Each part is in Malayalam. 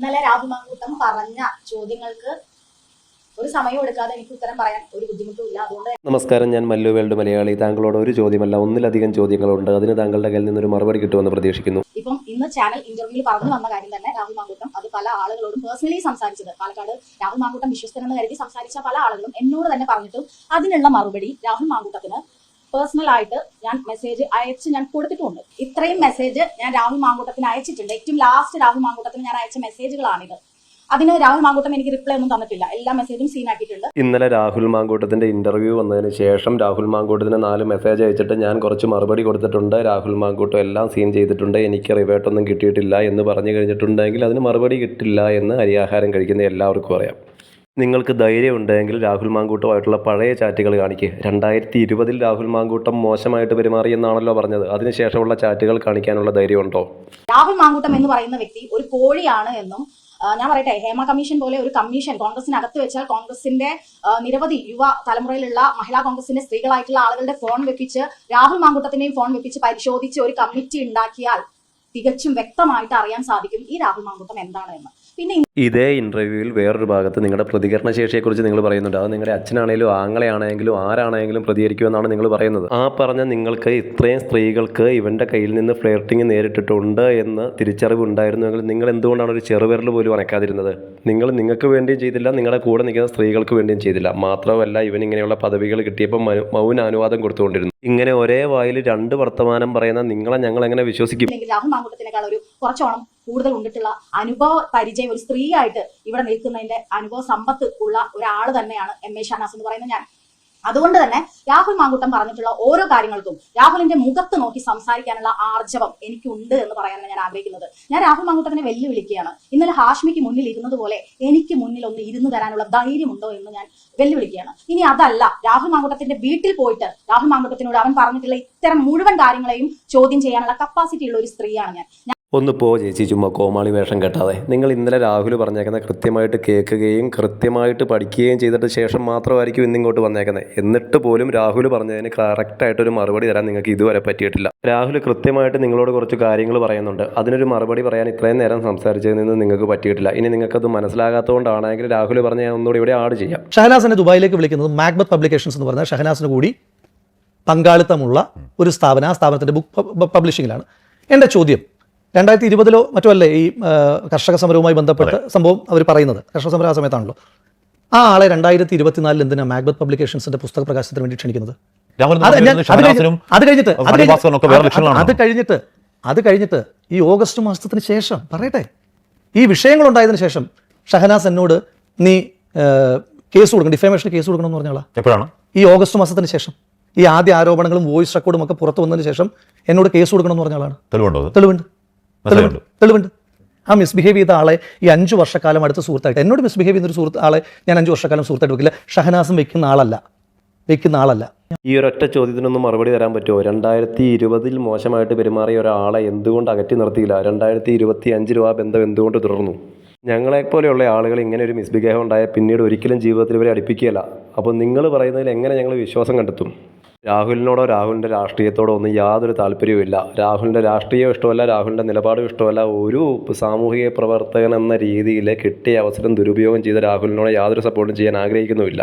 ഇന്നലെ രാഹുൽ മാങ്കൂട്ടം പറഞ്ഞ ചോദ്യങ്ങൾക്ക് ഒരു സമയം എടുക്കാതെ എനിക്ക് ഉത്തരം പറയാൻ ഒരു ബുദ്ധിമുട്ടും ഇല്ല. അതുകൊണ്ട് നമസ്കാരം ഞാൻ മല്ലു വേൾഡ് മലയാളി. താങ്കളോട് ഒരു ചോദ്യമല്ല ഒന്നിലധികം ചോദ്യങ്ങളുണ്ട്. അതിന് താങ്കളുടെ കയ്യിൽ നിന്നൊരു മറുപടി കിട്ടുമെന്ന് പ്രതീക്ഷിക്കുന്നു. ഇപ്പം ഇന്ന് ചാനൽ ഇന്റർവ്യൂവിൽ പറഞ്ഞു വന്ന കാര്യം തന്നെ രാഹുൽ മാങ്കൂട്ടം അത് പല ആളുകളോടും പേഴ്സണലി സംസാരിച്ചത്. പാലക്കാട് രാഹുൽ മാങ്കൂട്ടം വിശ്വസ്തനെന്ന് കരുതി സംസാരിച്ച പല ആളുകളും എന്നോട് തന്നെ പറഞ്ഞിട്ടും അതിനുള്ള മറുപടി രാഹുൽ മാങ്കൂട്ടത്തിന് പേഴ്സണൽ ആയിട്ട് ഞാൻ മെസ്സേജ് അയച്ച് ഞാൻ കൊടുത്തിട്ടുണ്ട്. ഇത്രയും മെസ്സേജ് ഞാൻ രാഹുൽ മാങ്കൂട്ടത്തിന് അയച്ചിട്ടുണ്ട്. ഏറ്റവും ലാസ്റ്റ് രാഹുൽ മാങ്കൂട്ടത്തിന് ഞാൻ അയച്ച മെസ്സേജുകളാണിത് അതിന് രാഹുൽ മാങ്കൂട്ടം എനിക്ക് റിപ്ലൈ ഒന്നും തന്നിട്ടില്ല. എല്ലാ മെസ്സേജും സീൻ ആക്കിയിട്ടുണ്ട്. ഇന്നലെ രാഹുൽ മാങ്കൂട്ടത്തിന്റെ ഇന്റർവ്യൂ വന്നതിന് ശേഷം രാഹുൽ മാങ്കൂട്ടത്തിന് നാല് മെസ്സേജ് അയച്ചിട്ട് ഞാൻ കുറച്ച് മറുപടി കൊടുത്തിട്ടുണ്ട്. രാഹുൽ മാങ്കൂട്ടം എല്ലാം സീൻ ചെയ്തിട്ടുണ്ട്. എനിക്ക് റിവേർട്ടൊന്നും കിട്ടിയിട്ടില്ല എന്ന് പറഞ്ഞു കഴിഞ്ഞിട്ടുണ്ടെങ്കിൽ അതിന് മറുപടി കിട്ടില്ല എന്ന് അരിയാഹാരം കഴിക്കുന്ന എല്ലാവർക്കും അറിയാം. നിങ്ങൾക്ക് ധൈര്യം ഉണ്ടെങ്കിൽ രാഹുൽ മാങ്കൂട്ടമായിട്ടുള്ള പഴയ ചാറ്റുകൾ കാണിക്കുക രണ്ടായിരത്തി ഇരുപതിൽ രാഹുൽ മാങ്കൂട്ടം മോശമായിട്ട് പെരുമാറി എന്നാണല്ലോ പറഞ്ഞത്. അതിനുശേഷമുള്ള ചാറ്റുകൾ കാണിക്കാനുള്ള ധൈര്യമുണ്ടോ രാഹുൽ മാങ്കൂട്ടം എന്ന് പറയുന്ന വ്യക്തി ഒരു കോഴിയാണ് എന്നും ഞാൻ പറയട്ടെ ഹേമ കമ്മീഷൻ പോലെ ഒരു കമ്മീഷൻ കോൺഗ്രസിനകത്ത് വെച്ചാൽ കോൺഗ്രസിന്റെ നിരവധി യുവ തലമുറയിലുള്ള മഹിളാ കോൺഗ്രസിന്റെ സ്ത്രീകളായിട്ടുള്ള ആളുകളുടെ ഫോൺ വെപ്പിച്ച് രാഹുൽ മാങ്കൂട്ടത്തിന്റെയും ഫോൺ വെപ്പിച്ച് പരിശോധിച്ച് ഒരു കമ്മിറ്റി ഉണ്ടാക്കിയാൽ തികച്ചും വ്യക്തമായിട്ട് അറിയാൻ സാധിക്കും ഈ രാഹുൽ മാങ്കൂട്ടം എന്താണ് എന്ന് പിന്നെ ഇതേ ഇന്റർവ്യൂവിൽ വേറൊരു ഭാഗത്ത് നിങ്ങളുടെ പ്രതികരണ ശേഷിയെക്കുറിച്ച് നിങ്ങൾ പറയുന്നുണ്ട്. അത് നിങ്ങളുടെ അച്ഛനാണെങ്കിലും ആങ്ങളെയാണെങ്കിലും ആരാണെങ്കിലും പ്രതികരിക്കുമെന്നാണ് നിങ്ങൾ പറയുന്നത്. ആ പറഞ്ഞ നിങ്ങൾക്ക് ഇത്രയും സ്ത്രീകൾക്ക് ഇവന്റെ കയ്യിൽ നിന്ന് ഫ്ലേർട്ടിങ് നേരിട്ടിട്ടുണ്ട് എന്ന് തിരിച്ചറിവ് ഉണ്ടായിരുന്നുവെങ്കിൽ നിങ്ങൾ എന്തുകൊണ്ടാണ് ഒരു ചെറുവിരൽ പോലും അനക്കാതിരുന്നത്? നിങ്ങൾ നിങ്ങൾക്ക് വേണ്ടിയും ചെയ്തില്ല നിങ്ങളുടെ കൂടെ നിൽക്കുന്ന സ്ത്രീകൾക്ക് വേണ്ടിയും ചെയ്തില്ല. മാത്രമല്ല ഇവൻ ഇങ്ങനെയുള്ള പദവികൾ കിട്ടിയപ്പോൾ മൗന അനുവാദം കൊടുത്തുകൊണ്ടിരുന്നു. ഇങ്ങനെ ഒരേ വായിൽ രണ്ട് വർത്തമാനം പറയുന്ന നിങ്ങളെ ഞങ്ങൾ എങ്ങനെ വിശ്വസിക്കും? കൂടുതൽ ഉണ്ടിട്ടുള്ള അനുഭവ പരിചയം ഒരു സ്ത്രീയായിട്ട് ഇവിടെ നിൽക്കുന്നതിന്റെ അനുഭവ സമ്പത്ത് ഉള്ള ഒരാൾ തന്നെയാണ് എം എ ഷാനാസ് എന്ന് പറയുന്ന ഞാൻ. അതുകൊണ്ട് തന്നെ രാഹുൽ മാങ്കുട്ടം പറഞ്ഞിട്ടുള്ള ഓരോ കാര്യങ്ങൾക്കും രാഹുലിന്റെ മുഖത്ത് നോക്കി സംസാരിക്കാനുള്ള ആർജവം എനിക്കുണ്ട് എന്ന് പറയാനാണ് ഞാൻ ആഗ്രഹിക്കുന്നത്. ഞാൻ രാഹുൽ മാങ്കുട്ടത്തിനെ വെല്ലുവിളിക്കുകയാണ്. ഇന്നലെ ഹാഷ്മിക്ക് മുന്നിൽ ഇരുന്നത് പോലെ എനിക്ക് മുന്നിൽ ഒന്ന് ഇരുന്ന് തരാനുള്ള ധൈര്യമുണ്ടോ എന്ന് ഞാൻ വെല്ലുവിളിക്കുകയാണ്. ഇനി അതല്ല രാഹുൽ മാങ്കുട്ടത്തിന്റെ വീട്ടിൽ പോയിട്ട് രാഹുൽ മാങ്കുട്ടത്തിനോട് അവൻ പറഞ്ഞിട്ടുള്ള ഇത്തരം മുഴുവൻ കാര്യങ്ങളെയും ചോദ്യം ചെയ്യാനുള്ള കപ്പാസിറ്റി ഉള്ള ഒരു സ്ത്രീയാണ് ഞാൻ. ഒന്ന് പോ ചേച്ചി ചുമ്മാ കോമാളി വേഷം കെട്ടാതെ. നിങ്ങൾ ഇന്നലെ രാഹുൽ പറഞ്ഞേക്കുന്ന കൃത്യമായിട്ട് കേൾക്കുകയും കൃത്യമായിട്ട് പഠിക്കുകയും ചെയ്തിട്ട് ശേഷം മാത്രമായിരിക്കും ഇന്നിങ്ങോട്ട് വന്നേക്കുന്നത്. എന്നിട്ട് പോലും രാഹുൽ പറഞ്ഞതിന് കറക്റ്റായിട്ടൊരു മറുപടി തരാൻ നിങ്ങൾക്ക് ഇതുവരെ പറ്റിയിട്ടില്ല. രാഹുൽ കൃത്യമായിട്ട് നിങ്ങളോട് കുറച്ച് കാര്യങ്ങൾ പറയുന്നുണ്ട്. അതിനൊരു മറുപടി പറയാൻ ഇത്രയും നേരം സംസാരിച്ചതിൽ നിന്ന് നിങ്ങൾക്ക് പറ്റിയിട്ടില്ല. ഇനി നിങ്ങൾക്കത് മനസ്സിലാകാത്തതുകൊണ്ടാണെങ്കിൽ രാഹുൽ പറഞ്ഞ ഒന്നുകൂടി ഇവിടെ ആഡ് ചെയ്യാം. ഷഹനാസിനെ ദുബായിലേക്ക് വിളിക്കുന്നത് മാക്ബത്ത് പബ്ലിക്കേഷൻസ് എന്ന് പറഞ്ഞാൽ ഷഹനാസിന് കൂടി പങ്കാളിത്തമുള്ള ഒരു സ്ഥാപനം. ആ സ്ഥാപനത്തിന്റെ ബുക്ക് പബ്ലിഷിങ്ങിലാണ് എന്റെ ചോദ്യം രണ്ടായിരത്തി ഇരുപതിലോ മറ്റോ അല്ലേ ഈ കർഷക സമരവുമായി ബന്ധപ്പെട്ട് സംഭവം അവർ പറയുന്നത്. കർഷക സമരം ആ സമയത്താണല്ലോ. ആ ആളെ രണ്ടായിരത്തി ഇരുപത്തിനാലിൽ എന്തിനാ മാക്ബത്ത് പബ്ലിക്കേഷൻസിന്റെ പുസ്തക പ്രകാശനത്തിന് വേണ്ടി ക്ഷണിക്കുന്നത്? അത് കഴിഞ്ഞിട്ട് അത് കഴിഞ്ഞിട്ട് അത് കഴിഞ്ഞിട്ട് ഈ ഓഗസ്റ്റ് മാസത്തിന് ശേഷം പറയട്ടെ. ഈ വിഷയങ്ങൾ ഉണ്ടായതിനു ശേഷം ഷഹനാസ് എന്നോട് നീ കേസ് കൊടുക്കണം ഡിഫേമേഷൻ കേസ് കൊടുക്കണം എന്ന് പറഞ്ഞാളാ എപ്പോഴാണ്? ഈ ഓഗസ്റ്റ് മാസത്തിന് ശേഷം. ഈ ആദ്യ ആരോപണങ്ങളും വോയിസ് റെക്കോർഡും ഒക്കെ പുറത്തു വന്നതിന് ശേഷം എന്നോട് കേസ് കൊടുക്കണം എന്ന് പറഞ്ഞാളാണ് തെളിവുണ്ട്. തെളിവുണ്ട്. ആ മിസ്ബിഹേവ് ചെയ്ത ആളെ ഈ അഞ്ചു വർഷക്കാലം അടുത്ത സുഹൃത്തായിട്ട് എന്നോട് മിസ്ബിഹേവ് ചെയ്യുന്ന ഒരു സുഹൃത്ത് ആളെ ഞാൻ അഞ്ചു വർഷക്കാലം സുഹൃത്തായിട്ട് വെക്കില്ല. ഷഹനാസും വെക്കുന്ന ആളല്ല. വെക്കുന്ന ആളല്ല. ഈ ഒരൊറ്റ ചോദ്യത്തിനൊന്നും മറുപടി തരാൻ പറ്റുമോ? രണ്ടായിരത്തി ഇരുപതിൽ മോശമായിട്ട് പെരുമാറിയ ഒരാളെ എന്തുകൊണ്ട് അകറ്റി നിർത്തിയില്ല? രണ്ടായിരത്തി ഇരുപത്തി അഞ്ച് രൂപ ബന്ധം എന്തുകൊണ്ട് തുടർന്നു? ഞങ്ങളെപ്പോലെയുള്ള ആളുകൾ ഇങ്ങനെ ഒരു മിസ്ബിഹേവ് ഉണ്ടായ പിന്നീട് ഒരിക്കലും ജീവിതത്തിൽ ഇവരെ അടുപ്പിക്കുകയില്ല. അപ്പോൾ നിങ്ങൾ പറയുന്നതിൽ എങ്ങനെ ഞങ്ങൾ വിശ്വാസം കണ്ടെത്തും? രാഹുലിനോടോ രാഹുലിന്റെ രാഷ്ട്രീയത്തോടോ ഒന്നും യാതൊരു താല്പര്യവുമില്ല രാഹുലിന്റെ രാഷ്ട്രീയം ഇഷ്ടമല്ല രാഹുലിന്റെ നിലപാടും ഇഷ്ടമല്ല. ഒരു സാമൂഹിക പ്രവർത്തകൻ എന്ന രീതിയിൽ കിട്ടിയ അവസരം ദുരുപയോഗം ചെയ്ത രാഹുലിനോട് യാതൊരു സപ്പോർട്ടും ചെയ്യാൻ ആഗ്രഹിക്കുന്നുമില്ല.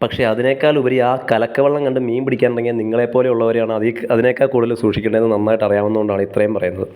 പക്ഷേ അതിനേക്കാൾ ഉപരി ആ കലക്കവെള്ളം കണ്ട് മീൻ പിടിക്കാൻ തുടങ്ങിയ നിങ്ങളെപ്പോലെയുള്ളവരെയാണ് അതിൽ അതിനേക്കാൾ കൂടുതൽ സൂക്ഷിക്കേണ്ടതെന്ന് നന്നായിട്ട് അറിയാവുന്നതുകൊണ്ടാണ് ഇത്രയും പറയുന്നത്.